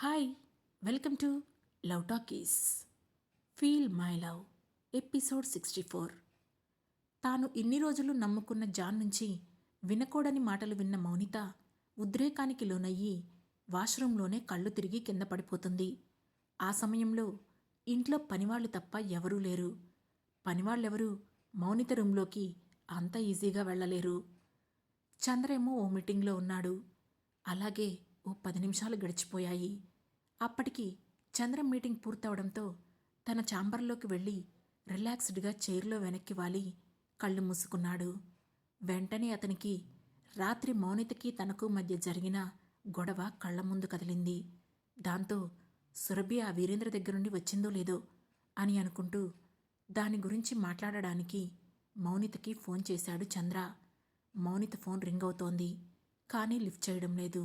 Hi welcome to love talkies feel my love episode sixty four తాను ఇన్ని రోజులు నమ్ముకున్న జాన్ నుంచి వినకూడని మాటలు విన్న మౌనిత ఉద్రేకానికి లోనయ్యి వాష్రూంలోనే కళ్ళు తిరిగి కింద పడిపోతుంది. ఆ సమయంలో ఇంట్లో పనివాళ్ళు తప్ప ఎవరూ లేరు. పనివాళ్ళెవరూ మౌనిత రూంలోకి అంత ఈజీగా వెళ్ళలేరు. చంద్రేమో ఓ మీటింగ్లో ఉన్నాడు. అలాగే ఓ పది నిమిషాలు గడిచిపోయాయి. అప్పటికి చంద్రం మీటింగ్ పూర్తవడంతో తన ఛాంబర్లోకి వెళ్ళి రిలాక్స్డ్గా చైర్లో వెనక్కి వాలి కళ్ళు మూసుకున్నాడు. వెంటనే అతనికి రాత్రి మౌనితకి తనకు మధ్య జరిగిన గొడవ కళ్ళ ముందు కదిలింది. దాంతో సురభి ఆ వీరేంద్ర దగ్గర నుండి వచ్చిందో లేదో అని అనుకుంటూ దాని గురించి మాట్లాడడానికి మౌనితకి ఫోన్ చేశాడు చంద్ర. మౌనిత ఫోన్ రింగ్ అవుతోంది కానీ లిఫ్ట్ చేయడం లేదు.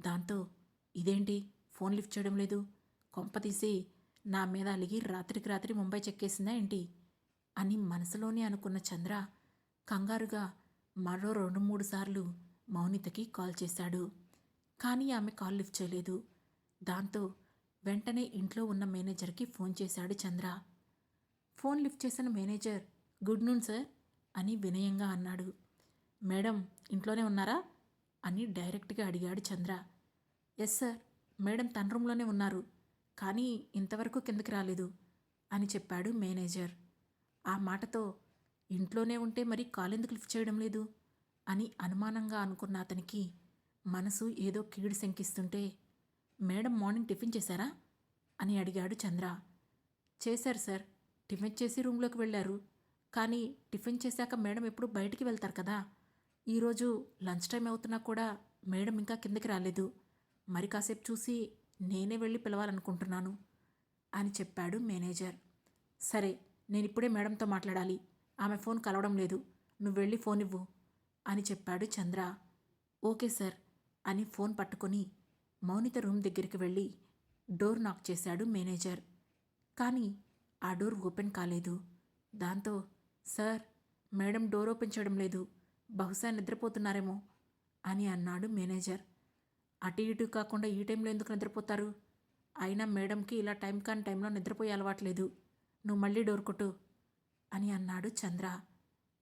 దాంతో ఇదేంటి? ఫోన్ లిఫ్ట్ చేయడం లేదు. కొంపతీసి నా మీద అలిగి రాత్రికి రాత్రి ముంబై చెక్కేసిందా ఏంటి? అని మనసులోనే అనుకున్న చంద్ర కంగారుగా మరో రెండు మూడు సార్లు మౌనితకి కాల్ చేశాడు. కానీ ఆమె కాల్ లిఫ్ట్ చేయలేదు. దాంతో వెంటనే ఇంట్లో ఉన్న మేనేజర్కి ఫోన్ చేశాడు చంద్ర. ఫోన్ లిఫ్ట్ చేసిన మేనేజర్ గుడ్ నూన్ సార్ అని వినయంగా అన్నాడు. మేడం ఇంట్లోనే ఉన్నారా? అని డైరెక్ట్గా అడిగాడు చంద్ర. ఎస్ సార్ మేడం తన రూమ్లోనే ఉన్నారు కానీ ఇంతవరకు కిందకి రాలేదు అని చెప్పాడు మేనేజర్. ఆ మాటతో ఇంట్లోనే ఉంటే మరి కాల్ ఎందుకు లిఫ్ట్ చేయడం లేదు అని అనుమానంగా అనుకున్న అతనికి మనసు ఏదో కీడు శంకిస్తుంటే మేడం మార్నింగ్ టిఫిన్ చేశారా అని అడిగాడు చంద్ర. చేశారు సార్ టిఫిన్ చేసి రూమ్లోకి వెళ్ళారు కానీ టిఫిన్ చేశాక మేడం ఎప్పుడు బయటికి వెళ్తారు కదా ఈరోజు లంచ్ టైం అవుతున్నా కూడా మేడం ఇంకా కిందకి రాలేదు మరి కాసేపు చూసి నేనే వెళ్ళి పిలవాలనుకుంటున్నాను అని చెప్పాడు మేనేజర్. సరే నేను ఇప్పుడే మేడంతో మాట్లాడాలి. ఆమె ఫోన్ కలవడం లేదు. నువ్వు వెళ్ళి ఫోన్ ఇవ్వు అని చెప్పాడు చంద్ర. ఓకే సార్ అని ఫోన్ పట్టుకొని మౌనిత రూమ్ దగ్గరికి వెళ్ళి డోర్ నాక్ చేశాడు మేనేజర్. కానీ ఆ డోర్ ఓపెన్ కాలేదు. దాంతో సార్ మేడం డోర్ ఓపెన్ చేయడం లేదు. బహుశా నిద్రపోతున్నారేమో అని అన్నాడు మేనేజర్. అటు ఇటు కాకుండా ఈ టైంలో ఎందుకు నిద్రపోతారు? అయినా మేడంకి ఇలా టైం కాని టైంలో నిద్రపోయే అలవాట్లేదు నువ్వు మళ్ళీ డోర్ కొట్టు అని అన్నాడు చంద్ర.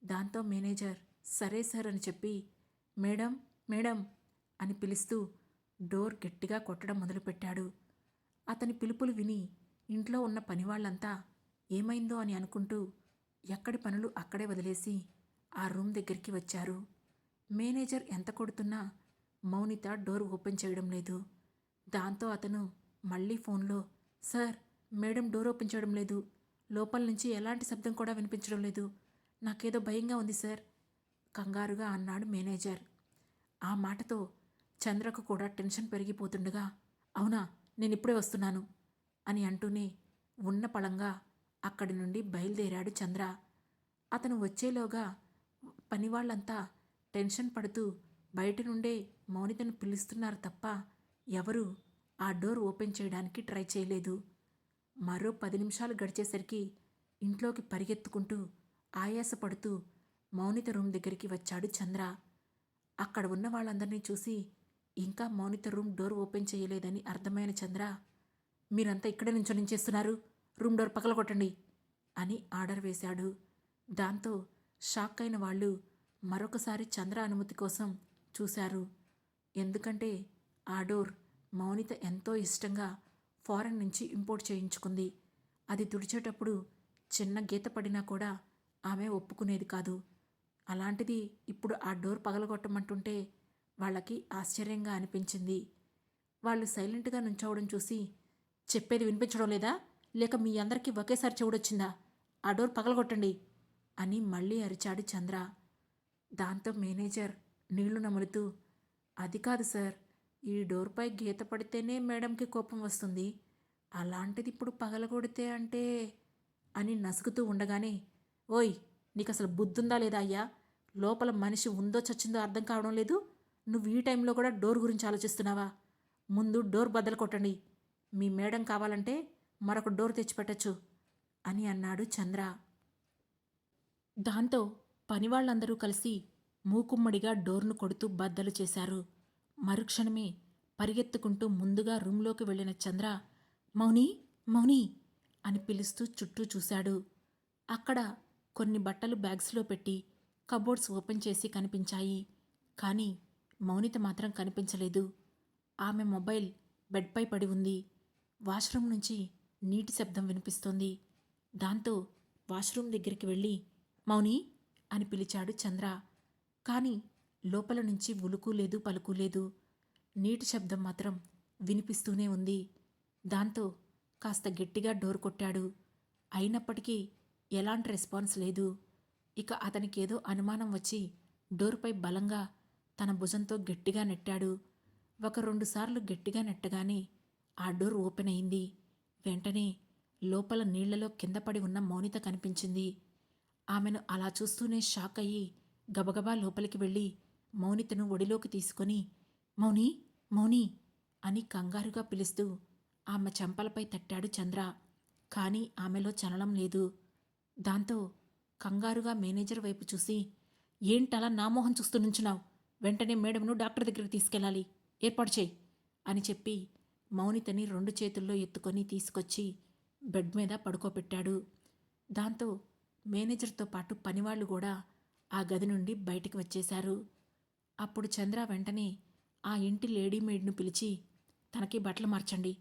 దాంతో మేనేజర్ సరే సార్ అని చెప్పి మేడం మేడం అని పిలుస్తూ డోర్ గట్టిగా కొట్టడం మొదలుపెట్టాడు. అతని పిలుపులు విని ఇంట్లో ఉన్న పనివాళ్ళంతా ఏమైందో అని అనుకుంటూ ఎక్కడి పనులు అక్కడే వదిలేసి ఆ రూమ్ దగ్గరికి వచ్చారు. మేనేజర్ ఎంత కొడుతున్నా మౌనిత డోర్ ఓపెన్ చేయడం లేదు. దాంతో అతను మళ్ళీ ఫోన్లో సార్ మేడం డోర్ ఓపెన్ చేయడం లేదు. లోపల నుంచి ఎలాంటి శబ్దం కూడా వినిపించడం లేదు. నాకేదో భయంగా ఉంది సార్ కంగారుగా అన్నాడు మేనేజర్. ఆ మాటతో చంద్రకు కూడా టెన్షన్ పెరిగిపోతుండగా అవునా నేను ఇప్పుడే వస్తున్నాను అని అంటూనే ఉన్న పళంగా అక్కడి నుండి బయలుదేరాడు చంద్ర. అతను వచ్చేలోగా పనివాళ్ళంతా టెన్షన్ పడుతూ బయట నుండే మౌనితను పిలుస్తున్నారు తప్ప ఎవరూ ఆ డోర్ ఓపెన్ చేయడానికి ట్రై చేయలేదు. మరో పది నిమిషాలు గడిచేసరికి ఇంట్లోకి పరిగెత్తుకుంటూ ఆయాసపడుతూ మౌనిత రూమ్ దగ్గరికి వచ్చాడు చంద్ర. అక్కడ ఉన్న వాళ్ళందరినీ చూసి ఇంకా మౌనిత రూమ్ డోర్ ఓపెన్ చేయలేదని అర్థమైన చంద్ర మీరంతా ఇక్కడే నుంచొని చేస్తున్నారు. రూమ్ డోర్ పగలగొట్టండి అని ఆర్డర్ వేశాడు. దాంతో షాక్ అయిన వాళ్ళు మరొకసారి చంద్ర అనుమతి కోసం చూశారు. ఎందుకంటే ఆ డోర్ మౌనిత ఎంతో ఇష్టంగా ఫారెన్ నుంచి ఇంపోర్ట్ చేయించుకుంది. అది తుడిచేటప్పుడు చిన్న గీత పడినా కూడా ఆమె ఒప్పుకునేది కాదు. అలాంటిది ఇప్పుడు ఆ డోర్ పగలగొట్టమంటుంటే వాళ్ళకి ఆశ్చర్యంగా అనిపించింది. వాళ్ళు సైలెంట్గా నుంచోవడం చూసి చెప్పేది వినిపించడం లేదా? లేక మీ అందరికీ ఒకేసారి చెవుడొచ్చిందా? ఆ డోర్ పగలగొట్టండి అని మళ్ళీ అరిచాడు చంద్ర. దాంతో మేనేజర్ నీళ్ళు నములుతూ అది కాదు సార్ ఈ డోర్పై గీత పడితేనే మేడంకి కోపం వస్తుంది. అలాంటిది ఇప్పుడు పగలగొడితే అంటే అని నసుకుతూ ఉండగానే ఓయ్ నీకు అసలు బుద్ధుందా లేదా అయ్యా? లోపల మనిషి ఉందో చచ్చిందో అర్థం కావడం లేదు. నువ్వు ఈ టైంలో కూడా డోర్ గురించి ఆలోచిస్తున్నావా? ముందు డోర్ బద్దలు కొట్టండి. మీ మేడం కావాలంటే మరొక డోర్ తెచ్చిపెట్టచ్చు అని అన్నాడు చంద్ర. దాంతో పనివాళ్ళందరూ కలిసి మూకుమ్మడిగా డోర్ను కొడుతూ బద్దలు చేశారు. మరుక్షణమే పరిగెత్తుకుంటూ ముందుగా రూంలోకి వెళ్ళిన చంద్ర మౌని మౌని అని పిలుస్తూ చుట్టూ చూశాడు. అక్కడ కొన్ని బట్టలు బ్యాగ్స్లో పెట్టి కబోర్డ్స్ ఓపెన్ చేసి కనిపించాయి. కానీ మౌనిత మాత్రం కనిపించలేదు. ఆమె మొబైల్ బెడ్పై పడి ఉంది. వాష్రూమ్ నుంచి నీటి శబ్దం వినిపిస్తోంది. దాంతో వాష్రూమ్ దగ్గరికి వెళ్ళి మౌని అని పిలిచాడు చంద్ర. కానీ లోపల నుంచి ఉలుకు లేదు పలుకు లేదు. నీటి శబ్దం మాత్రం వినిపిస్తూనే ఉంది. దాంతో కాస్త గట్టిగా డోర్ కొట్టాడు. అయినప్పటికీ ఎలాంటి రెస్పాన్స్ లేదు. ఇక అతనికేదో అనుమానం వచ్చి డోర్పై బలంగా తన భుజంతో గట్టిగా నెట్టాడు. ఒక రెండుసార్లు గట్టిగా నెట్టగానే ఆ డోర్ ఓపెన్ అయింది. వెంటనే లోపల నీళ్ళలో కింద పడి ఉన్న మౌనిత కనిపించింది. ఆమెను అలా చూస్తూనే షాక్ అయ్యి గబగబా లోపలికి వెళ్ళి మౌనితను ఒడిలోకి తీసుకొని మౌని మౌని అని కంగారుగా పిలుస్తూ ఆమె చెంపలపై తట్టాడు చంద్ర. కానీ ఆమెలో చలనం లేదు. దాంతో కంగారుగా మేనేజర్ వైపు చూసి ఏంటలా నామోహం చూస్తూ నుంచున్నావు? వెంటనే మేడంను డాక్టర్ దగ్గరికి తీసుకెళ్ళాలి. ఏర్పాటు చేయి అని చెప్పి మౌనితని రెండు చేతుల్లో ఎత్తుకొని తీసుకొచ్చి బెడ్ మీద పడుకోబెట్టాడు. దాంతో మేనేజర్తో పాటు పనివాళ్ళు కూడా ఆ గది నుండి బయటికి వచ్చేశారు. అప్పుడు చంద్ర వెంటనే ఆ ఇంటి లేడీమేడ్ను పిలిచి తనకి బట్టలు మార్చండి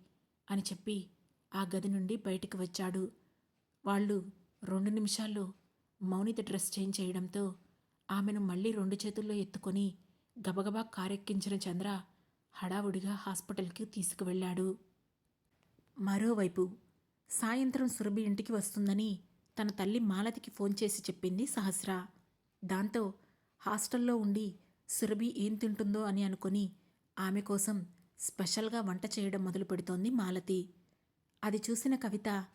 అని చెప్పి ఆ గది నుండి బయటికి వచ్చాడు. వాళ్ళు రెండు నిమిషాల్లో మౌనిత డ్రెస్ చేంజ్ చేయడంతో ఆమెను మళ్ళీ రెండు చేతుల్లో ఎత్తుకొని గబగబా కారెక్కించిన చంద్ర హడావుడిగా హాస్పిటల్కి తీసుకువెళ్ళాడు. మరోవైపు సాయంత్రం సురభి ఇంటికి వస్తుందని తన తల్లి మాలతికి ఫోన్ చేసి చెప్పింది సహస్ర. దాంతో హాస్టల్లో ఉండి సురభి ఏం తింటుందో అని అనుకొని ఆమె కోసం స్పెషల్గా వంట చేయడం మొదలు పెడుతోంది మాలతి. అది చూసిన కవిత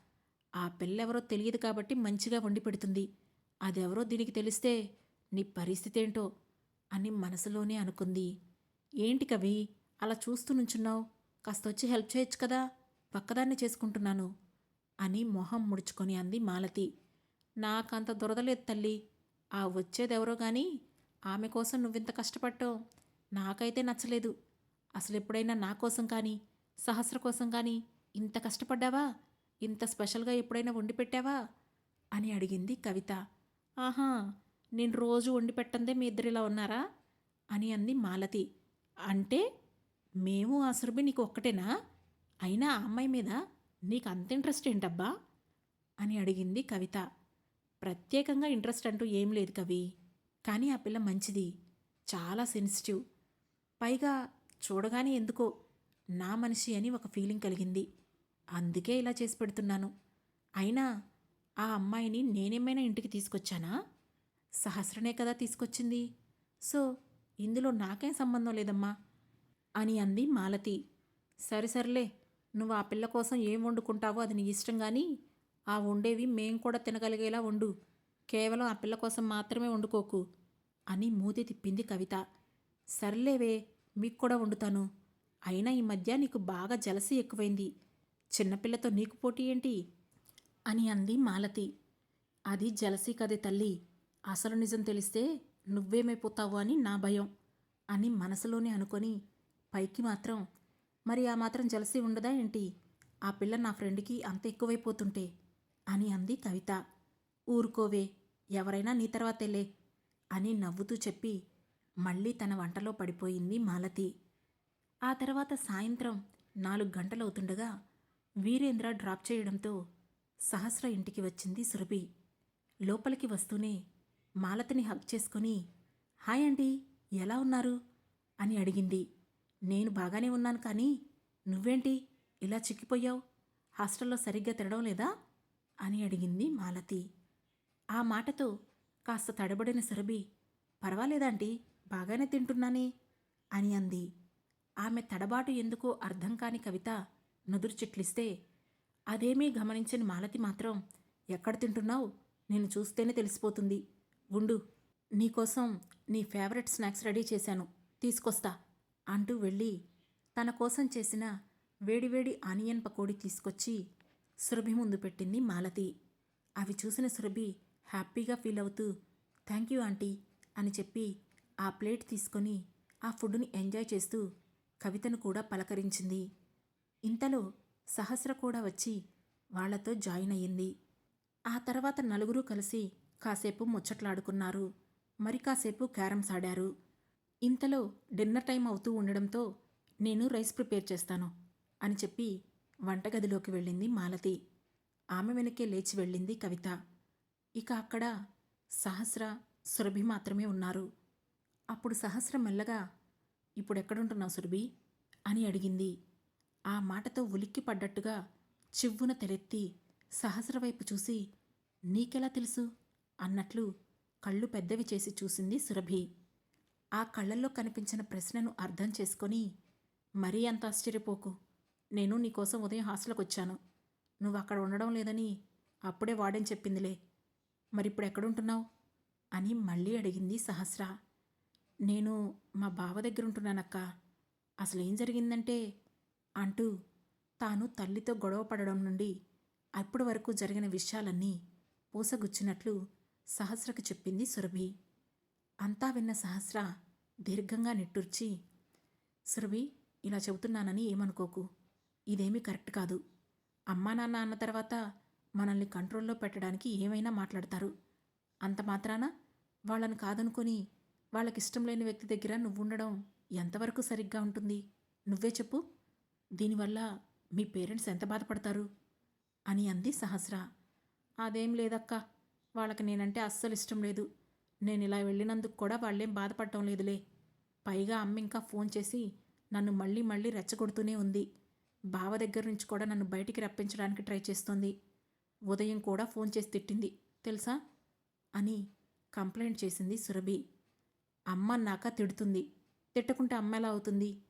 ఆ పిల్లెవరో తెలియదు కాబట్టి మంచిగా వండి పెడుతుంది. అదెవరో దీనికి తెలిస్తే నీ పరిస్థితి ఏంటో అని మనసులోనే అనుకుంది. ఏంటి కవి అలా చూస్తూ నుంచున్నావు? కాస్త వచ్చి హెల్ప్ చేయొచ్చు కదా? పక్కదాన్ని చేసుకుంటున్నాను అని మొహం ముడుచుకొని అంది మాలతి. నాకంత దొరదలేదు తల్లి. ఆ వచ్చేదెవరో కానీ ఆమె కోసం నువ్వింత కష్టపడ్డావు నాకైతే నచ్చలేదు. అసలు ఎప్పుడైనా నా కోసం కానీ సహస్ర కోసం కానీ ఇంత కష్టపడ్డావా? ఇంత స్పెషల్గా ఎప్పుడైనా వండి పెట్టావా? అని అడిగింది కవిత. ఆహా నేను రోజు వండి పెట్టందే మీ ఇద్దరు ఇలా ఉన్నారా? అని అంది మాలతి. అంటే మేము ఆ సురభి నీకు ఒక్కటేనా? అయినా ఆ అమ్మాయి మీద నీకు అంత ఇంట్రెస్ట్ ఏంటబ్బా? అని అడిగింది కవిత. ప్రత్యేకంగా ఇంట్రెస్ట్ అంటూ ఏం లేదు కవి. కానీ ఆ పిల్ల మంచిది. చాలా సెన్సిటివ్. పైగా చూడగానే ఎందుకో నా మనిషి అని ఒక ఫీలింగ్ కలిగింది. అందుకే ఇలా చేసి పెడుతున్నాను. అయినా ఆ అమ్మాయిని నేనేమైనా ఇంటికి తీసుకొచ్చానా? సహస్రనే కదా తీసుకొచ్చింది. సో ఇందులో నాకేం సంబంధం లేదమ్మా? అని అంది మాలతి. సరే సర్లే నువ్వు ఆ పిల్ల కోసం ఏం వండుకుంటావో అది నీ ఇష్టం కానీ ఆ వండేవి మేం కూడా తినగలిగేలా వండు. కేవలం ఆ పిల్ల కోసం మాత్రమే వండుకోకు అని మూతి తిప్పింది కవిత. సర్లేవే మీకు కూడా వండుతాను. అయినా ఈ మధ్య నీకు బాగా జలసి ఎక్కువైంది. చిన్నపిల్లతో నీకు పోటీ ఏంటి? అని అంది మాలతి. అది జలసి కదే తల్లి. అసలు నిజం తెలిస్తే నువ్వేమైపోతావు అని నా భయం అని మనసులోనే అనుకొని పైకి మాత్రం మరి ఆ మాత్రం జలసి ఉండదా ఏంటి? ఆ పిల్ల నా ఫ్రెండ్కి అంత ఎక్కువైపోతుంటే అని అంది కవిత. ఊరుకోవే ఎవరైనా నీ తర్వాతేలే అని నవ్వుతూ చెప్పి మళ్ళీ తన వంటలో పడిపోయింది మాలతి. ఆ తర్వాత సాయంత్రం నాలుగు గంటలవుతుండగా వీరేంద్ర డ్రాప్ చేయడంతో సహస్ర ఇంటికి వచ్చింది సురభి. లోపలికి వస్తూనే మాలతిని హక్ చేసుకుని హాయ్ అండి ఎలా ఉన్నారు? అని అడిగింది. నేను బాగానే ఉన్నాను కానీ నువ్వేంటి? ఇలా చిక్కిపోయావు? హాస్టల్లో సరిగ్గా తినడం లేదా? అని అడిగింది మాలతి. ఆ మాటతో కాస్త తడబడిన సురభి పర్వాలేదాంటీ బాగానే తింటున్నానే? అని అంది. ఆమె తడబాటు ఎందుకో అర్థం కాని కవిత నుదురు చిట్లిస్తే అదేమీ గమనించని మాలతి మాత్రం ఎక్కడ తింటున్నావు? నేను చూస్తేనే తెలిసిపోతుంది. ఉండు నీకోసం నీ ఫేవరెట్ స్నాక్స్ రెడీ చేశాను. తీసుకొస్తా అంటూ వెళ్ళి తన కోసం చేసిన వేడివేడి ఆనియన్ పకోడీ తీసుకొచ్చి సురభి ముందు పెట్టింది మాలతి. అవి చూసిన సురభి హ్యాపీగా ఫీల్ అవుతూ థ్యాంక్ యూ ఆంటీ అని చెప్పి ఆ ప్లేట్ తీసుకొని ఆ ఫుడ్ని ఎంజాయ్ చేస్తూ కవితను కూడా పలకరించింది. ఇంతలో సహస్ర కూడా వచ్చి వాళ్ళతో జాయిన్ అయ్యింది. ఆ తర్వాత నలుగురు కలిసి కాసేపు ముచ్చట్లాడుకున్నారు. మరి కాసేపు క్యారమ్స్ ఆడారు ఇంతలో డిన్నర్ టైం అవుతూ ఉండడంతో నేను రైస్ ప్రిపేర్ చేస్తాను అని చెప్పి వంటగదిలోకి వెళ్ళింది మాలతి. ఆమె వెనకే లేచి వెళ్ళింది కవిత. ఇక అక్కడ సహస్ర సురభి మాత్రమే ఉన్నారు. అప్పుడు సహస్ర మెల్లగా ఇప్పుడెక్కడుంటున్నావు సురభి? అని అడిగింది. ఆ మాటతో ఉలిక్కి పడ్డట్టుగా చివ్వున తెలెత్తి సహస్ర వైపు చూసి నీకెలా తెలుసు? అన్నట్లు కళ్ళు పెద్దవి చేసి చూసింది సురభి. ఆ కళ్ళల్లో కనిపించిన ప్రశ్నను అర్థం చేసుకొని మరీ అంత ఆశ్చర్యపోకు. నేను నీకోసం ఉదయం హాస్టల్కి వచ్చాను. నువ్వు అక్కడ ఉండడం లేదని అప్పుడే వాడని చెప్పిందిలే. మరిప్పుడు ఎక్కడుంటున్నావు? అని మళ్ళీ అడిగింది సహస్ర. నేను మా బావ దగ్గర ఉంటున్నానక్క అసలేం జరిగిందంటే అంటూ తాను తల్లితో గొడవ పడడం నుండి అప్పటి వరకు జరిగిన విషయాలన్నీ పూసగుచ్చినట్లు సహస్రకు చెప్పింది సురభి. అంతా విన్న సహస్ర దీర్ఘంగా నిట్టూర్చి సురభి ఇలా చెబుతున్నానని ఏమనుకోకు. ఇదేమీ కరెక్ట్ కాదు. అమ్మా నాన్న అన్న తర్వాత మనల్ని కంట్రోల్లో పెట్టడానికి ఏమైనా మాట్లాడతారు. అంత మాత్రాన వాళ్ళని కాదనుకొని వాళ్ళకిష్టం లేని వ్యక్తి దగ్గర నువ్వు ఉండడం ఎంతవరకు సరిగ్గా ఉంటుంది? నువ్వే చెప్పు. దీనివల్ల మీ పేరెంట్స్ ఎంత బాధపడతారు? అని అంది సహస్ర. అదేం లేదక్క. వాళ్ళకి నేనంటే అస్సలు ఇష్టం లేదు. నేను ఇలా వెళ్ళినందుకు కూడా వాళ్ళేం బాధపడటం లేదులే. పైగా అమ్మ ఇంకా ఫోన్ చేసి నన్ను మళ్ళీ మళ్ళీ రెచ్చగొడుతూనే ఉంది. బావ దగ్గర నుంచి కూడా నన్ను బయటికి రప్పించడానికి ట్రై చేస్తోంది. ఉదయం కూడా ఫోన్ చేసి తిట్టింది. తెలుసా? అని కంప్లైంట్ చేసింది సురభి. అమ్మ అన్నాక తిడుతుంది. తిట్టకుంటే అమ్మ ఎలా అవుతుంది?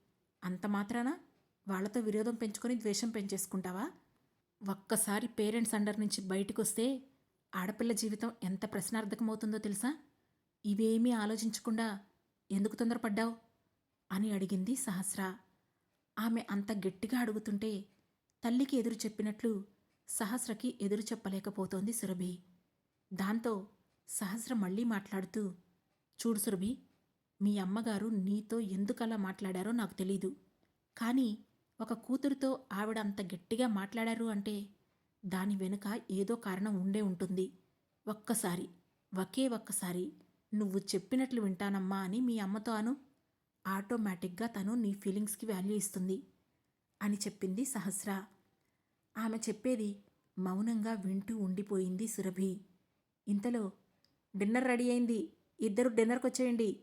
అంత మాత్రాన? వాళ్ళతో విరోధం పెంచుకొని ద్వేషం పెంచేసుకుంటావా? ఒక్కసారి పేరెంట్స్ అండర్ నుంచి బయటకు వస్తే ఆడపిల్ల జీవితం ఎంత ప్రశ్నార్థకమవుతుందో తెలుసా? ఇవేమీ ఆలోచించకుండా ఎందుకు తొందరపడ్డావు? అని అడిగింది సహస్రా. ఆమె అంత గట్టిగా అడుగుతుంటే తల్లికి ఎదురు చెప్పినట్లు సహస్రకి ఎదురు చెప్పలేకపోతోంది సురభి. దాంతో సహస్ర మళ్ళీ మాట్లాడుతూ చూడు సురభి మీ అమ్మగారు నీతో ఎందుకలా మాట్లాడారో నాకు తెలీదు. కానీ ఒక కూతురుతో ఆవిడ అంత గట్టిగా మాట్లాడారు అంటే దాని వెనుక ఏదో కారణం ఉండే ఉంటుంది. ఒక్కసారి ఒకే ఒక్కసారి నువ్వు చెప్పినట్లు వింటానమ్మా అని మీ అమ్మతో అను. ఆటోమేటిక్గా తను నీ ఫీలింగ్స్కి వాల్యూ ఇస్తుంది అని చెప్పింది సహస్ర. ఆమె చెప్పేది మౌనంగా వింటూ ఉండిపోయింది సురభి. ఇంతలో డిన్నర్ రెడీ అయింది ఇద్దరు డిన్నర్కి వచ్చేయండి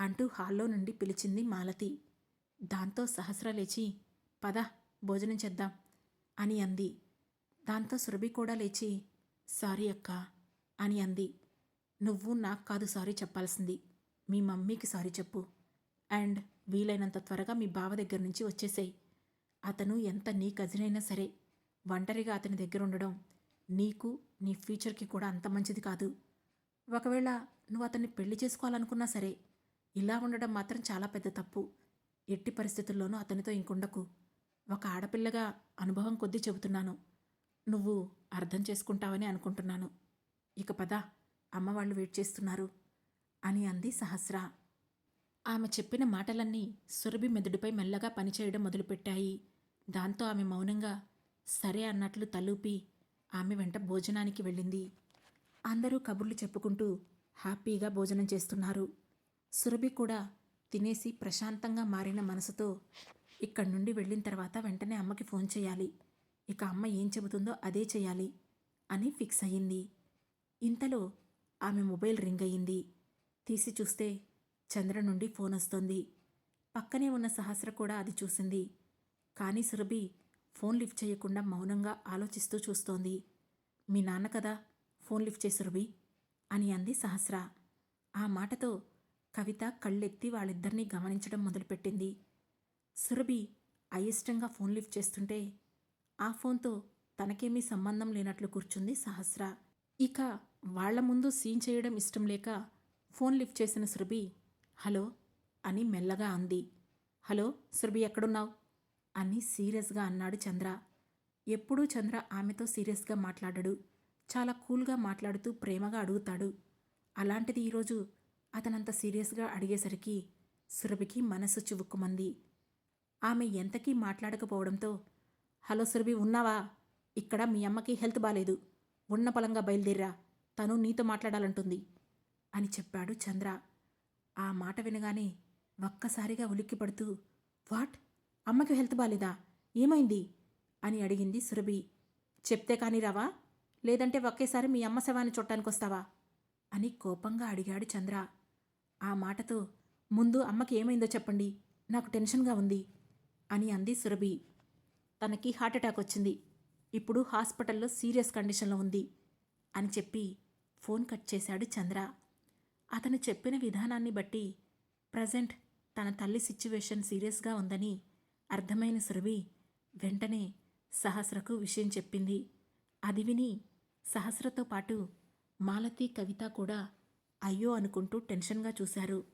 అంటూ హాల్లో నుండి పిలిచింది మాలతి. దాంతో సహస్ర లేచి పద భోజనం చేద్దాం అని అంది. దాంతో సురభి కూడా లేచి సారీ అక్క అని అంది. నువ్వు నాకు కాదు సారీ చెప్పాల్సింది మీ మమ్మీకి సారీ చెప్పు అండ్ వీలైనంత త్వరగా మీ బావ దగ్గర నుంచి వచ్చేసేయి. అతను ఎంత నీ కజిన్ అయినా సరే ఒంటరిగా అతని దగ్గర ఉండడం నీకు నీ ఫ్యూచర్కి కూడా అంత మంచిది కాదు. ఒకవేళ నువ్వు అతన్ని పెళ్ళి చేసుకోవాలనుకున్నా సరే ఇలా ఉండడం మాత్రం చాలా పెద్ద తప్పు. ఎట్టి పరిస్థితుల్లోనూ అతనితో ఇంకుండకు. ఒక ఆడపిల్లగా అనుభవం కొద్దీ చెబుతున్నాను. నువ్వు అర్థం చేసుకుంటావని అనుకుంటున్నాను. ఇక పద అమ్మ వాళ్ళు వెయిట్ చేస్తున్నారు అని అంది సహస్ర. ఆమె చెప్పిన మాటలన్నీ సురభి మెదడుపై మెల్లగా పనిచేయడం మొదలుపెట్టాయి. దాంతో ఆమె మౌనంగా సరే అన్నట్లు తలూపి ఆమె వెంట భోజనానికి వెళ్ళింది. అందరూ కబుర్లు చెప్పుకుంటూ హ్యాపీగా భోజనం చేస్తున్నారు. సురభి కూడా తినేసి ప్రశాంతంగా మారిన మనసుతో ఇక్కడి నుండి వెళ్ళిన తర్వాత వెంటనే అమ్మకి ఫోన్ చేయాలి. ఇక అమ్మ ఏం చెబుతుందో అదే చేయాలి అని ఫిక్స్ అయ్యింది. ఇంతలో ఆమె మొబైల్ రింగ్ అయ్యింది. తీసి చూస్తే చంద్ర నుండి ఫోన్ వస్తోంది. పక్కనే ఉన్న సహస్ర కూడా అది చూసింది. కానీ సురభి ఫోన్ లిఫ్ట్ చేయకుండా మౌనంగా ఆలోచిస్తూ చూస్తోంది. మీ నాన్న కదా? ఫోన్ లిఫ్ట్ చేసి సురభి అని అంది సహస్ర. ఆ మాటతో కవిత కళ్ళెత్తి వాళ్ళిద్దరినీ గమనించడం మొదలుపెట్టింది. సురభి అయిష్టంగా ఫోన్ లిఫ్ట్ చేస్తుంటే ఆ ఫోన్తో తనకేమీ సంబంధం లేనట్లు కూర్చుంది సహస్ర. ఇక వాళ్ళ ముందు సీన్ చేయడం ఇష్టం లేక ఫోన్ లిఫ్ట్ చేసిన సురభి హలో అని మెల్లగా అంది. హలో సురభి ఎక్కడున్నావు? అని సీరియస్గా అన్నాడు చంద్ర. ఎప్పుడూ చంద్ర ఆమెతో సీరియస్గా మాట్లాడాడు. చాలా కూల్గా మాట్లాడుతూ ప్రేమగా అడుగుతాడు. అలాంటిది ఈరోజు అతనంత సీరియస్గా అడిగేసరికి సురభికి మనసు చివుక్కుమంది. ఆమె ఎంతకీ మాట్లాడకపోవడంతో హలో సురభి ఉన్నావా? ఇక్కడ మీ అమ్మకి హెల్త్ బాలేదు. ఉన్న పలంగా బయలుదేరా తను నీతో మాట్లాడాలంటుంది అని చెప్పాడు చంద్ర. ఆ మాట వినగానే ఒక్కసారిగా ఉలిక్కిపడుతూ వాట్? అమ్మకి హెల్త్ బాలేదా? ఏమైంది? అని అడిగింది సురభి. చెప్తే కానీ రావా? లేదంటే ఒకేసారి మీ అమ్మ శవాన్ని చుట్టానికి వస్తావా? అని కోపంగా అడిగాడు చంద్ర. ఆ మాటతో ముందు అమ్మకి ఏమైందో చెప్పండి. నాకు టెన్షన్గా ఉంది అని అంది సురభి. తనకి హార్ట్అటాక్ వచ్చింది. ఇప్పుడు హాస్పిటల్లో సీరియస్ కండిషన్లో ఉంది అని చెప్పి ఫోన్ కట్ చేశాడు చంద్ర. అతను చెప్పిన విధానాన్ని బట్టి ప్రజెంట్ తన తల్లి సిచ్యువేషన్ సీరియస్గా ఉందని అర్థమైన సురభి వెంటనే సహస్రకు విషయం చెప్పింది. అది విని సహస్రతో పాటు మాలతి కవిత కూడా అయ్యో అనుకుంటూ టెన్షన్గా చూశారు.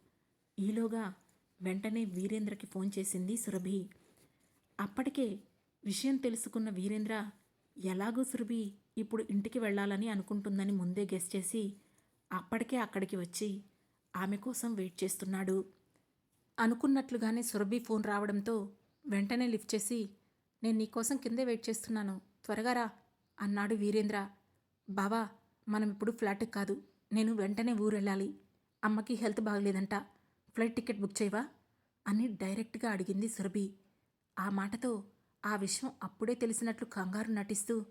ఈలోగా వెంటనే వీరేంద్రకి ఫోన్ చేసింది సురభి. అప్పటికే విషయం తెలుసుకున్న వీరేంద్ర ఎలాగో సురభి ఇప్పుడు ఇంటికి వెళ్ళాలని అనుకుంటుందని ముందే గెస్ చేసి అప్పటికే అక్కడికి వచ్చి ఆమె కోసం వెయిట్ చేస్తున్నాడు. అనుకున్నట్లుగానే సురభి ఫోన్ రావడంతో వెంటనే లిఫ్ట్ చేసి నేను నీకోసం కిందే వెయిట్ చేస్తున్నాను. త్వరగా రా అన్నాడు వీరేంద్ర. బావా మనం ఇప్పుడు ఫ్లాట్కి కాదు. నేను వెంటనే ఊరు వెళ్ళాలి అమ్మకి హెల్త్ బాగలేదంట. ఫ్లైట్ టికెట్ బుక్ చేయవా? అని డైరెక్ట్గా అడిగింది సురభి. ఆ మాటతో ఆ విషయం అప్పుడే తెలిసినట్లు కంగారు నటిస్తూ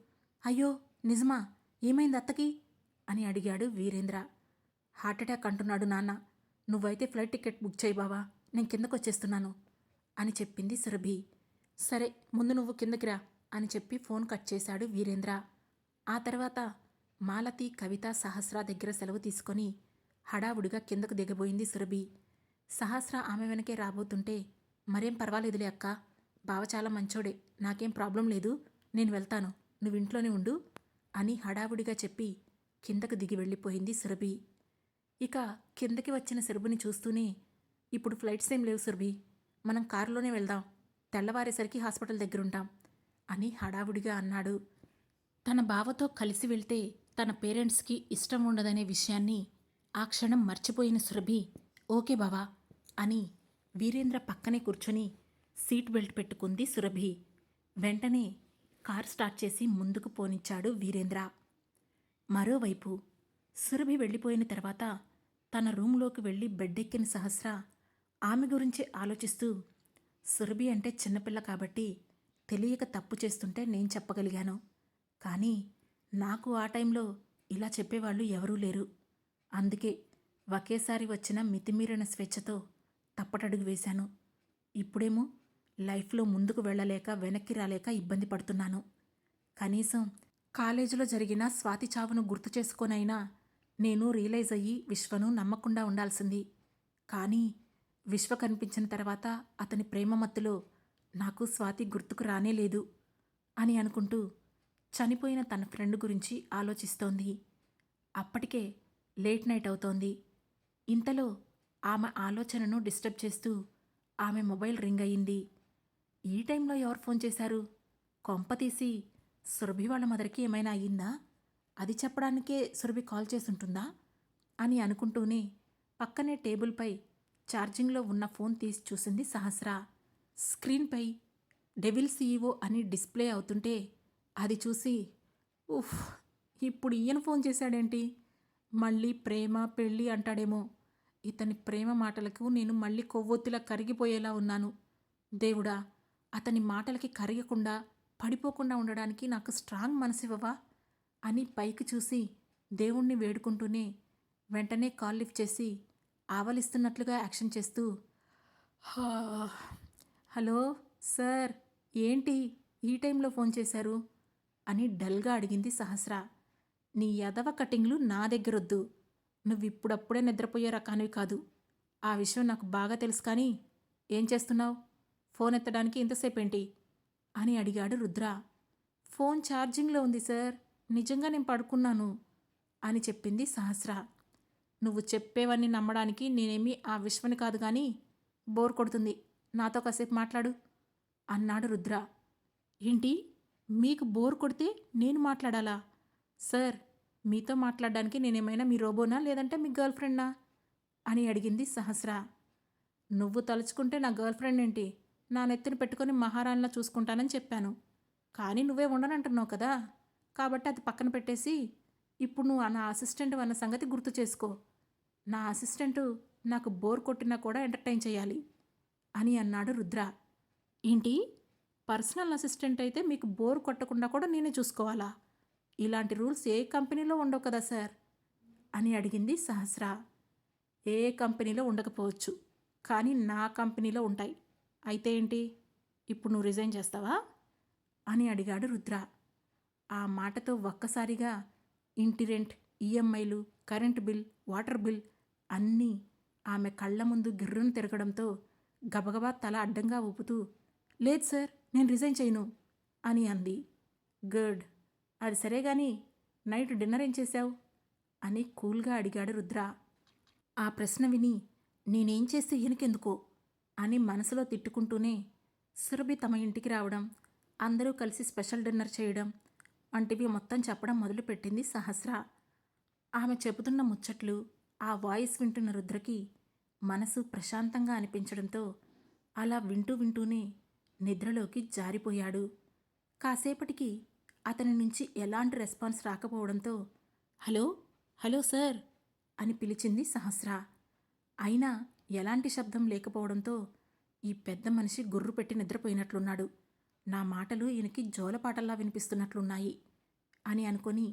అయ్యో నిజమా? ఏమైంది అత్తకి? అని అడిగాడు వీరేంద్ర. హార్ట్అటాక్ అంటున్నాడు నాన్న. నువ్వైతే ఫ్లైట్ టికెట్ బుక్ చేయి బావా. నేను కిందకు వచ్చేస్తున్నాను అని చెప్పింది సురభి. సరే ముందు నువ్వు కిందకి రా అని చెప్పి ఫోన్ కట్ చేశాడు వీరేంద్ర. ఆ తర్వాత మాలతి కవిత సహస్ర దగ్గర సెలవు తీసుకొని హడావుడిగా కిందకు దిగబోయింది సురభి. సహస్ర ఆమె వెనకే రాబోతుంటే మరేం పర్వాలేదులే అక్క. బావ చాలా మంచోడే. నాకేం ప్రాబ్లం లేదు. నేను వెళ్తాను. నువ్వు ఇంట్లోనే ఉండు అని హడావుడిగా చెప్పి కిందకు దిగి వెళ్ళిపోయింది సురభి. ఇక కిందకి వచ్చిన సురభిని చూస్తూనే ఇప్పుడు ఫ్లైట్స్ ఏం లేవు సురభి. మనం కారులోనే వెళ్దాం. తెల్లవారేసరికి హాస్పిటల్ దగ్గరుంటాం అని హడావుడిగా అన్నాడు. తన బావతో కలిసి వెళ్తే తన పేరెంట్స్కి ఇష్టం ఉండదనే విషయాన్ని ఆ క్షణం మర్చిపోయిన సురభి ఓకే బావా అని వీరేంద్ర పక్కనే కూర్చొని సీట్ బెల్ట్ పెట్టుకుంది సురభి. వెంటనే కార్ స్టార్ట్ చేసి ముందుకు పోనిచ్చాడు వీరేంద్ర. మరోవైపు సురభి వెళ్ళిపోయిన తర్వాత తన రూంలోకి వెళ్ళి బెడ్డెక్కిన సహస్ర ఆమె గురించి ఆలోచిస్తూ సురభి అంటే చిన్నపిల్ల కాబట్టి తెలియక తప్పు చేస్తుంటే నేను చెప్పగలిగాను. కానీ నాకు ఆ టైంలో ఇలా చెప్పేవాళ్ళు ఎవరూ లేరు. అందుకే ఒకేసారి వచ్చిన మితిమీరిన స్వేచ్ఛతో తప్పటడుగు వేశాను. ఇప్పుడేమో లైఫ్లో ముందుకు వెళ్ళలేక వెనక్కి రాలేక ఇబ్బంది పడుతున్నాను. కనీసం కాలేజీలో జరిగిన స్వాతి చావును గుర్తు చేసుకొనైనా నేను రియలైజ్ అయ్యి విశ్వను నమ్మకుండా ఉండాల్సింది. కానీ విశ్వ కనిపించిన తర్వాత అతని ప్రేమ మత్తులో నాకు స్వాతి గుర్తుకు రానే లేదు అని అనుకుంటూ చనిపోయిన తన ఫ్రెండ్ గురించి ఆలోచిస్తోంది. అప్పటికే లేట్ నైట్ అవుతోంది. ఇంతలో ఆమె ఆలోచనను డిస్టర్బ్ చేస్తూ ఆమె మొబైల్ రింగ్ అయింది ఈ టైంలో ఎవరు ఫోన్ చేశారు? కొంపతీసి సురభి వాళ్ళ మదర్కి ఏమైనా అయ్యిందా? అది చెప్పడానికే సురభి కాల్ చేసుంటుందా అని అనుకుంటూనే పక్కనే టేబుల్పై ఛార్జింగ్లో ఉన్న ఫోన్ తీసి చూసింది సహస్ర. స్క్రీన్పై డెవిల్ సీఈఓ అని డిస్ప్లే అవుతుంటే అది చూసి ఉఫ్ ఇప్పుడు ఈయన ఫోన్ చేశాడేంటి? మళ్ళీ ప్రేమ పెళ్ళి అంటాడేమో. ఇతని ప్రేమ మాటలకు నేను మళ్ళీ కొవ్వొత్తిలా కరిగిపోయేలా ఉన్నాను. దేవుడా అతని మాటలకి కరగకుండా పడిపోకుండా ఉండడానికి నాకు స్ట్రాంగ్ మనసివ్వవా అని పైకి చూసి దేవుణ్ణి వేడుకుంటూనే వెంటనే కాల్ లిఫ్ట్ చేసి ఆవలిస్తున్నట్లుగా యాక్షన్ చేస్తూ "హా, హలో సార్ ఏంటి ఈ టైంలో ఫోన్ చేశారు? అని డల్గా అడిగింది సహస్ర. నీ యదవ కటింగ్లు నా దగ్గరొద్దు. నువ్వు ఇప్పుడప్పుడే నిద్రపోయే రకానివి కాదు. ఆ విషయం నాకు బాగా తెలుసు కానీ ఏం చేస్తున్నావు? ఫోన్ ఎత్తడానికి ఇంతసేపు ఏంటి అని అడిగాడు రుద్ర. ఫోన్ ఛార్జింగ్లో ఉంది సార్. నిజంగా నేను పడుకున్నాను అని చెప్పింది సహస్ర. నువ్వు చెప్పేవన్నీ నమ్మడానికి నేనేమీ ఆ విశ్వని కాదు కానీ బోర్ కొడుతుంది. నాతో కాసేపు మాట్లాడు అన్నాడు రుద్ర. ఏంటి? మీకు బోర్ కొడితే నేను మాట్లాడాలా? సార్ మీతో మాట్లాడడానికి నేనేమైనా మీ రోబోనా లేదంటే మీ గర్ల్ ఫ్రెండ్నా? అని అడిగింది సహస్ర. నువ్వు తలుచుకుంటే నా గర్ల్ ఫ్రెండ్ ఏంటి? నా నెత్తిన పెట్టుకొని మహారాణిలా చూసుకుంటానని చెప్పాను. కానీ నువ్వే ఉండనంటున్నావు కదా. కాబట్టి అది పక్కన పెట్టేసి ఇప్పుడు నువ్వు నా అసిస్టెంట్ అన్న సంగతి గుర్తు చేసుకో. నా అసిస్టెంటు నాకు బోర్ కొట్టినా కూడా ఎంటర్టైన్ చేయాలి అని అన్నాడు రుద్ర. ఏంటి? పర్సనల్ అసిస్టెంట్ అయితే మీకు బోర్ కొట్టకుండా కూడా నేనే చూసుకోవాలా? ఇలాంటి రూల్స్ ఏ కంపెనీలో ఉండవు కదా సార్? అని అడిగింది సహస్ర. ఏ కంపెనీలో ఉండకపోవచ్చు. కానీ నా కంపెనీలో ఉంటాయి. అయితే ఏంటి? ఇప్పుడు నువ్వు రిజైన్ చేస్తావా? అని అడిగాడు రుద్ర. ఆ మాటతో ఒక్కసారిగా ఇంటి రెంట్ ఈఎంఐలు కరెంటు బిల్ వాటర్ బిల్ అన్నీ ఆమె కళ్ళ ముందు గిర్రును తిరగడంతో గబగబా తల అడ్డంగా ఊపుతూ లేదు సార్ నేను రిజైన్ చేయను అని అంది. గుడ్. అది సరే కానీ నైట్ డిన్నర్ ఏం చేశావు? అని కూల్గా అడిగాడు రుద్ర. ఆ ప్రశ్న విని నేనేం చేస్తే ఈయనకెందుకో? అని మనసులో తిట్టుకుంటూనే సురభి తమ ఇంటికి రావడం అందరూ కలిసి స్పెషల్ డిన్నర్ చేయడం వంటివి మొత్తం చెప్పడం మొదలుపెట్టింది సహస్ర. ఆమె చెబుతున్న ముచ్చట్లు ఆ వాయిస్ వింటున్న రుద్రకి మనసు ప్రశాంతంగా అనిపించడంతో అలా వింటూ వింటూనే నిద్రలోకి జారిపోయాడు. కాసేపటికి అతని నుంచి ఎలాంటి రెస్పాన్స్ రాకపోవడంతో హలో హలో సార్ అని పిలిచింది సహస్ర. అయినా ఎలాంటి శబ్దం లేకపోవడంతో ఈ పెద్ద మనిషి గుర్రు పెట్టి నిద్రపోయినట్లున్నాడు. నా మాటలు ఈయనకి జోలపాటల్లా వినిపిస్తున్నట్లున్నాయి అని అనుకొని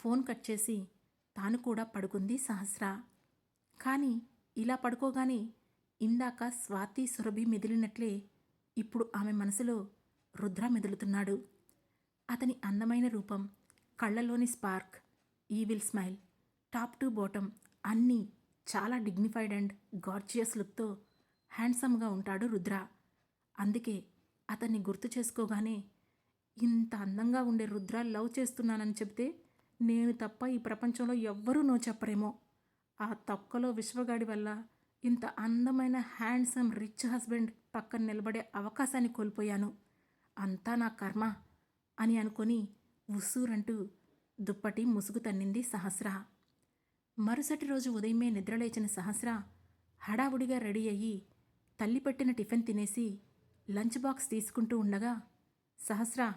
ఫోన్ కట్ చేసి తాను కూడా పడుకుంది సహస్ర. కానీ ఇలా పడుకోగానే ఇందాక స్వాతి సురభి మెదిలినట్లే ఇప్పుడు ఆమె మనసులో రుద్ర మెదులుతున్నాడు. అతని అందమైన రూపం కళ్ళలోని spark evil smile top to bottom అన్నీ చాలా డిగ్నిఫైడ్ అండ్ గార్జియస్ లుక్తో హ్యాండ్సమ్గా ఉంటాడు రుద్ర. అందుకే అతన్ని గుర్తు చేసుకోగానే ఇంత అందంగా ఉండే రుద్ర లవ్ చేస్తున్నానని చెబితే నేను తప్ప ఈ ప్రపంచంలో ఎవ్వరూ నో చెప్పరేమో. ఆ తొక్కలో విశ్వగాడి వల్ల ఇంత అందమైన హ్యాండ్సమ్ రిచ్ హస్బెండ్ పక్కన నిలబడే అవకాశాన్ని కోల్పోయాను. అంతా నా కర్మ అని అనుకొని ఉసూరంటూ దుప్పటి ముసుగు తన్నింది సహస్ర. మరుసటి రోజు ఉదయమే నిద్రలేచిన సహస్ర హడావుడిగా రెడీ అయ్యి తల్లి పెట్టిన టిఫిన్ తినేసి లంచ్ బాక్స్ తీసుకుంటూ ఉండగా సహస్ర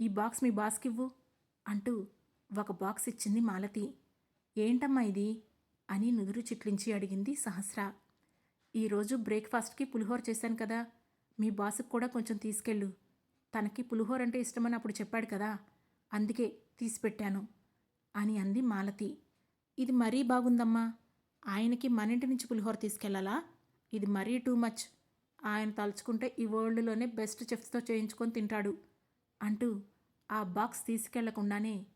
ఈ బాక్స్ మీ బాస్కివ్వు అంటూ ఒక బాక్స్ ఇచ్చింది మాలతి. ఏంటమ్మా ఇది? అని నుదురు చిట్లించి అడిగింది సహస్ర. ఈరోజు బ్రేక్ఫాస్ట్కి పులిహోర చేశాను కదా మీ బాసుకు కూడా కొంచెం తీసుకెళ్ళు. తనకి పులిహోర అంటే ఇష్టమని అప్పుడు చెప్పాడు కదా అందుకే తీసిపెట్టాను అని అంది మాలతి. ఇది మరీ బాగుందమ్మా. ఆయనకి మన ఇంటి నుంచి పులిహోర తీసుకెళ్ళాలా? ఇది మరీ టూ మచ్ ఆయన తలుచుకుంటే ఈ వరల్డ్లోనే బెస్ట్ చెఫ్స్తో చేయించుకొని తింటాడు. అంటూ ఆ బాక్స్ తీసుకెళ్ళకుండానే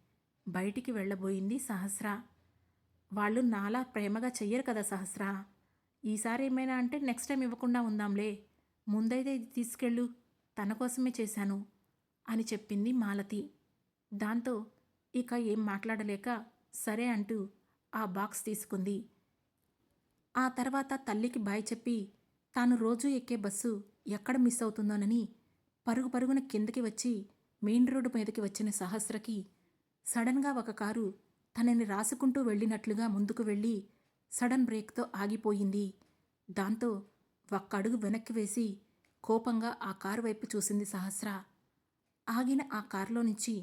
బయటికి వెళ్ళబోయింది సహస్ర. వాళ్ళు నాలా ప్రేమగా చెయ్యరు కదా సహస్ర. ఈసారి ఏమైనా అంటే నెక్స్ట్ టైం ఇవ్వకుండా ఉందాంలే. ముందైతే ఇది తీసుకెళ్ళు. తన కోసమే చేశాను అని చెప్పింది మాలతి. దాంతో ఇక ఏం మాట్లాడలేక సరే అంటూ ఆ బాక్స్ తీసుకుంది. ఆ తర్వాత తల్లికి బాయ్ చెప్పి తాను రోజూ ఎక్కే బస్సు ఎక్కడ మిస్ అవుతుందోనని పరుగు పరుగున కిందకి వచ్చి మెయిన్ రోడ్డు మీదకి వచ్చిన సహస్రకి సడన్గా ఒక కారు తనని రాసుకుంటూ వెళ్ళినట్లుగా ముందుకు వెళ్ళి సడన్ బ్రేక్తో ఆగిపోయింది. దాంతో ఒక్క అడుగు వెనక్కి వేసి కోపంగా ఆ కారు వైపు చూసింది సహస్ర. ఆగిన ఆ కారులో నుంచి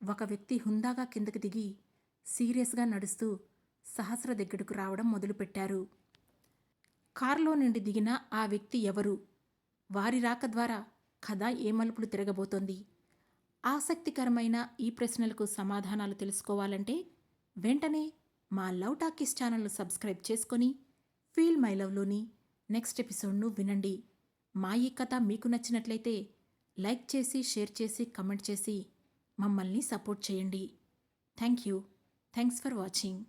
ఒక వ్యక్తి హుందాగా కిందకి దిగి సీరియస్గా నడుస్తూ సహస్ర దగ్గరకు రావడం మొదలుపెట్టారు. కారులో నుండి దిగిన ఆ వ్యక్తి ఎవరు? వారి రాక ద్వారా కథ ఏ మలుపులు తిరగబోతోంది? ఆసక్తికరమైన ఈ ప్రశ్నలకు సమాధానాలు తెలుసుకోవాలంటే వెంటనే మా లవ్ టాకీస్ ఛానల్ను సబ్స్క్రైబ్ చేసుకొని ఫీల్ మై లవ్లోని నెక్స్ట్ ఎపిసోడ్ను వినండి. మా ఈ కథ మీకు నచ్చినట్లయితే లైక్ చేసి షేర్ చేసి కమెంట్ చేసి మమ్మల్ని సపోర్ట్ చేయండి. Thank you. Thanks for watching.